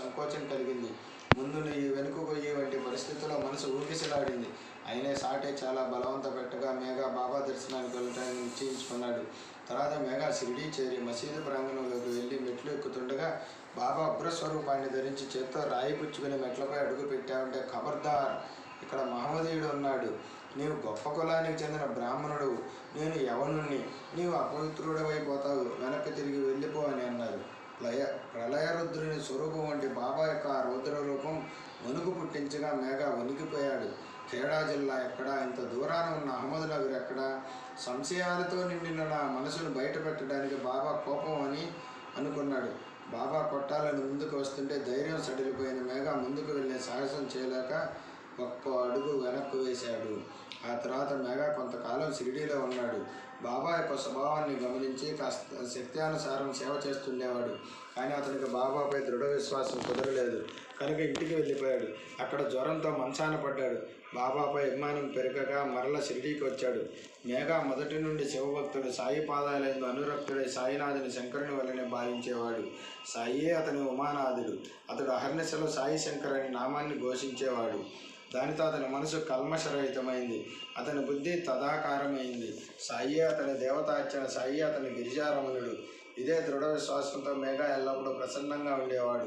సంకోచం కలిగింది. ముందు ఈ వెనుకకు గొయ్యి వంటి పరిస్థితుల్లో మనసు ఊగిసలాడింది. అయినా సాటే చాలా బలవంత పెట్టగా మేఘా బాబా దర్శనానికి వెళ్ళడానికి నిశ్చయించుకున్నాడు. తర్వాత మేఘా షిరిడీ చేరి మసీదు ప్రాంగణంలోకి వెళ్ళి మెట్లు ఎక్కుతుండగా బాబా ఉగ్రస్వరూపాన్ని ధరించి చేత్తో రాయి పుచ్చుకుని మెట్లపై అడుగు పెట్టావంటే ఖబర్దార్. ఇక్కడ మహమ్మదీయుడు ఉన్నాడు. నీవు గొప్ప కులానికి చెందిన బ్రాహ్మణుడు. నేను యవనుణ్ణి. నీవు అపవిత్రుడవైపోతావు. వెనక్కి తిరిగి వెళ్ళిపో అని అన్నారు లయ ప్రళయరుద్రుని స్వరూపం వంటి బాబా యొక్క ఆ రౌద్ర రూపం వణుకు పుట్టించగా మేఘ వణికిపోయాడు. ఖేడా జిల్లా ఎక్కడ? ఇంత దూరాన ఉన్న అహ్మద్నగర్ ఎక్కడ? సంశయాలతో నిండిన నా మనసును బయటపెట్టడానికి బాబా కోపం అని అనుకున్నాడు. బాబా కొట్టాలని ముందుకు వస్తుంటే ధైర్యం సడిలిపోయిన మేఘ ముందుకు వెళ్ళే సాహసం చేయలేక ఒక్క అడుగు వెనక్కు వేశాడు. ఆ తర్వాత మేఘ కొంతకాలం షిరిడీలో ఉన్నాడు. బాబా యొక్క స్వభావాన్ని గమనించి కాస్త శక్త్యానుసారం సేవ చేస్తుండేవాడు. కానీ అతనికి బాబాపై దృఢ విశ్వాసం కుదరలేదు. కనుక ఇంటికి వెళ్ళిపోయాడు. అక్కడ జ్వరంతో మంచాన పడ్డాడు. బాబాపై అభిమానం పెరగగా మరల షిరిడీకి వచ్చాడు. మేఘ మొదటి నుండి శివభక్తుడు సాయి పాదాలందు అనురక్తుడై సాయినాథుని శంకరుని వల్లనే భావించేవాడు. సాయియే అతని ఉమానాథుడు. అతడు అహర్నిశలో సాయి శంకర్ అనే నామాన్ని ఘోషించేవాడు. దానితో అతని మనసు కల్మషరహితమైంది. అతని బుద్ధి తదాకారమైంది. సాయి అతని దేవతార్చన సాయి అతని గిరిజారమణుడు. ఇదే దృఢ విశ్వాసంతో మేఘ ఎల్లప్పుడూ ప్రసన్నంగా ఉండేవాడు.